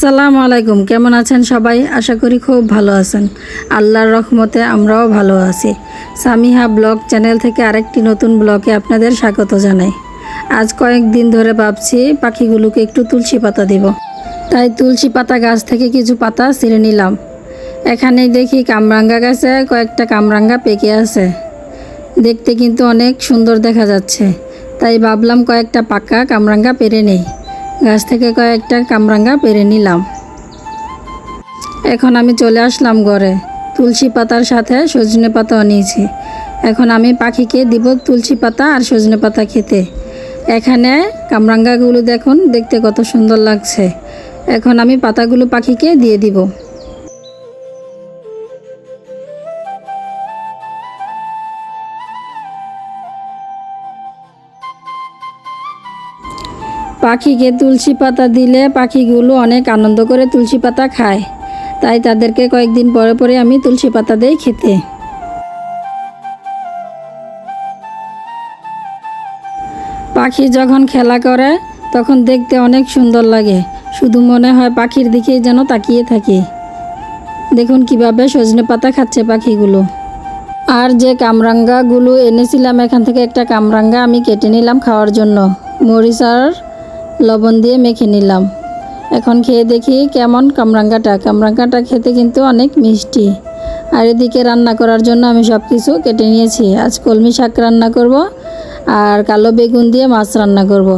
আসসালামু আলাইকুম। কেমন আছেন সবাই? আশা করি খুব ভালো আছেন। আল্লাহর রহমতে আমরাও ভালো আছি। সামিহা ব্লগ চ্যানেল থেকে আরেকটি নতুন ব্লগে আপনাদের স্বাগত জানাই। আজ কয়েকদিন ধরে ভাবছি পাখিগুলোকে একটু তুলসী পাতা দিব। তাই তুলসী পাতা গাছ থেকে কিছু পাতা ছিঁড়ে নিলাম। এখানেই দেখি কামরাঙ্গা গাছে কয়েকটা কামরাঙ্গা পেকে আছে। দেখতে কিন্তু অনেক সুন্দর দেখা যাচ্ছে। তাই ভাবলাম কয়েকটা পাকা কামরাঙ্গা পেরে নেই। গাছ থেকে কয়েকটা কামরাঙ্গা পেরে নিলাম। এখন আমি চলে আসলাম ঘরে। তুলসী পাতার সাথে সজনে পাতাও নিয়েছি। এখন আমি পাখিকে দিব তুলসী পাতা আর সজনে পাতা খেতে। এখানে কামরাঙ্গাগুলো দেখুন, দেখতে কত সুন্দর লাগছে। এখন আমি পাতাগুলো পাখিকে দিয়ে দিব। পাখিকে তুলসী পাতা দিলে পাখিগুলো অনেক আনন্দ করে তুলসী পাতা খায়। তাই তাদেরকে কয়েকদিন পরে পরে আমি তুলসী পাতা দেই খেতে। পাখি যখন খেলা করে, তখন দেখতে অনেক সুন্দর লাগে। শুধু মনে হয় পাখির দিকেই যেন তাকিয়ে থাকি। দেখুন কীভাবে সজনে পাতা খাচ্ছে পাখিগুলো। আর যে কামরাঙ্গাগুলো এনেছিলাম, এখান থেকে একটা কামরাঙ্গা আমি কেটে নিলাম খাওয়ার জন্য। মরিচ আর লবণ দিয়ে মেখে নিলাম। এখন খেয়ে দেখি কেমন কামরাঙ্গাটা। কামরাঙ্গাটা খেতে কিন্তু অনেক মিষ্টি। আর এদিকে রান্না করার জন্য আমি সব কিছু কেটে নিয়েছি। আজ কলমি শাক রান্না করব আর কালো বেগুন দিয়ে মাছ রান্না করব।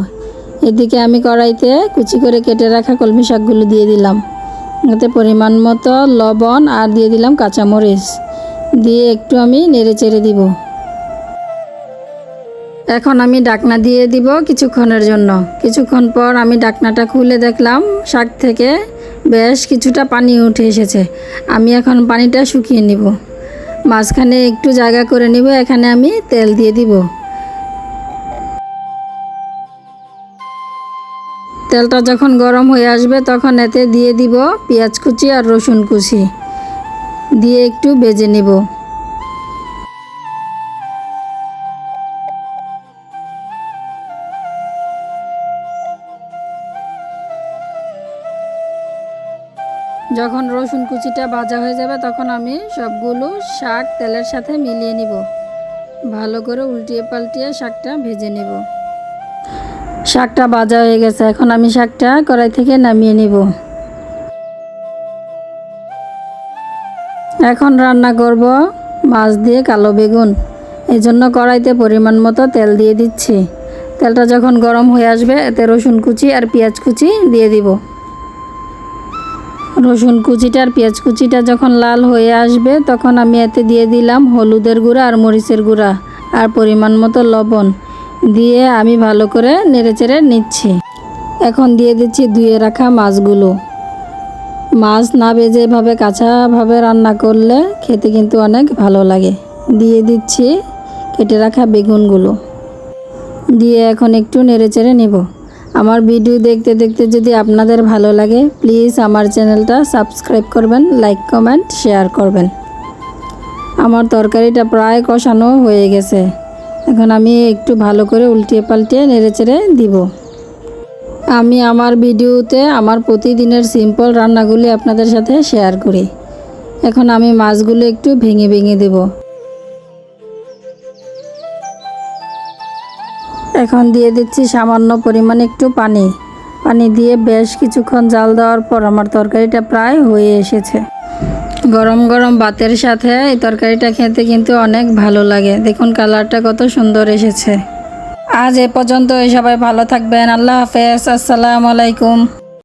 এদিকে আমি কড়াইতে কুচি করে কেটে রাখা কলমি শাকগুলো দিয়ে দিলাম। এতে পরিমাণ মতো লবণ আর দিয়ে দিলাম কাঁচামরিচ। দিয়ে একটু আমি নেড়ে চেড়ে দিব। এখন আমি ডাকনা দিয়ে দিব কিছুক্ষণের জন্য। কিছুক্ষণ পর আমি ডাকনাটা খুলে দেখলাম শাক থেকে বেশ কিছুটা পানি উঠে এসেছে। আমি এখন পানিটা শুকিয়ে নিব। মাঝখানে একটু জায়গা করে নিব, এখানে আমি তেল দিয়ে দিব। তেলটা যখন গরম হয়ে আসবে তখন এতে দিয়ে দিব পেঁয়াজ কুচি আর রসুন কুচি। দিয়ে একটু বেজে নিব। যখন রসুন কুচিটা ভাজা হয়ে যাবে, তখন আমি সবগুলো শাক তেলের সাথে মিলিয়ে নিব। ভালো করে উল্টিয়ে পাল্টিয়ে শাকটা ভেজে নেব। শাকটা ভাজা হয়ে গেছে, এখন আমি শাকটা কড়াই থেকে নামিয়ে নিব। এখন রান্না করব মাছ দিয়ে কালো বেগুন। এই জন্য কড়াইতে পরিমাণ মতো তেল দিয়ে দিচ্ছি। তেলটা যখন গরম হয়ে আসবে, এতে রসুন কুচি আর পেঁয়াজ কুচি দিয়ে দিব। রসুন কুচিটা আর পেঁয়াজ কুচিটা যখন লাল হয়ে আসবে, তখন আমি এতে দিয়ে দিলাম হলুদের গুঁড়া আর মরিচের গুঁড়া আর পরিমাণ মতো লবণ দিয়ে আমি ভালো করে নেড়েচেড়ে নিচ্ছি। এখন দিয়ে দিচ্ছি ধুয়ে রাখা মাছগুলো। মাছ না ভেজে এভাবে কাঁচাভাবে রান্না করলে খেতে কিন্তু অনেক ভালো লাগে। দিয়ে দিচ্ছি কেটে রাখা বেগুনগুলো। দিয়ে এখন একটু নেড়েচেড়ে নেব। আমার ভিডিও দেখতে দেখতে যদি আপনাদের ভালো লাগে প্লিজ আমার চ্যানেলটা সাবস্ক্রাইব করবেন লাইক কমেন্ট শেয়ার করবেন। আমার তরকারিটা প্রায় কষানো হয়ে গেছে। এখন আমি একটু ভালো করে উল্টিয়ে পাল্টিয়ে নেড়েচেড়ে দিব। আমি আমার ভিডিওতে আমার প্রতিদিনের সিম্পল রান্নাগুলি আপনাদের সাথে শেয়ার করি। এখন আমি মাছগুলো একটু ভেঙে ভেঙে দেবো। এখন দিয়ে দিচ্ছি সামান্য পরিমাণ একটু পানি। পানি দিয়ে বেশ কিছুক্ষণ জাল দেওয়ার পর আমার তরকারিটা প্রায় হয়ে এসেছে। গরম গরম ভাতের সাথে এই তরকারিটা খেতে কিন্তু অনেক ভালো লাগে। দেখুন কালারটা কত সুন্দর এসেছে। আজ এ পর্যন্ত সবাই ভালো থাকবেন। আল্লাহ হাফেজ। আসসালামু আলাইকুম।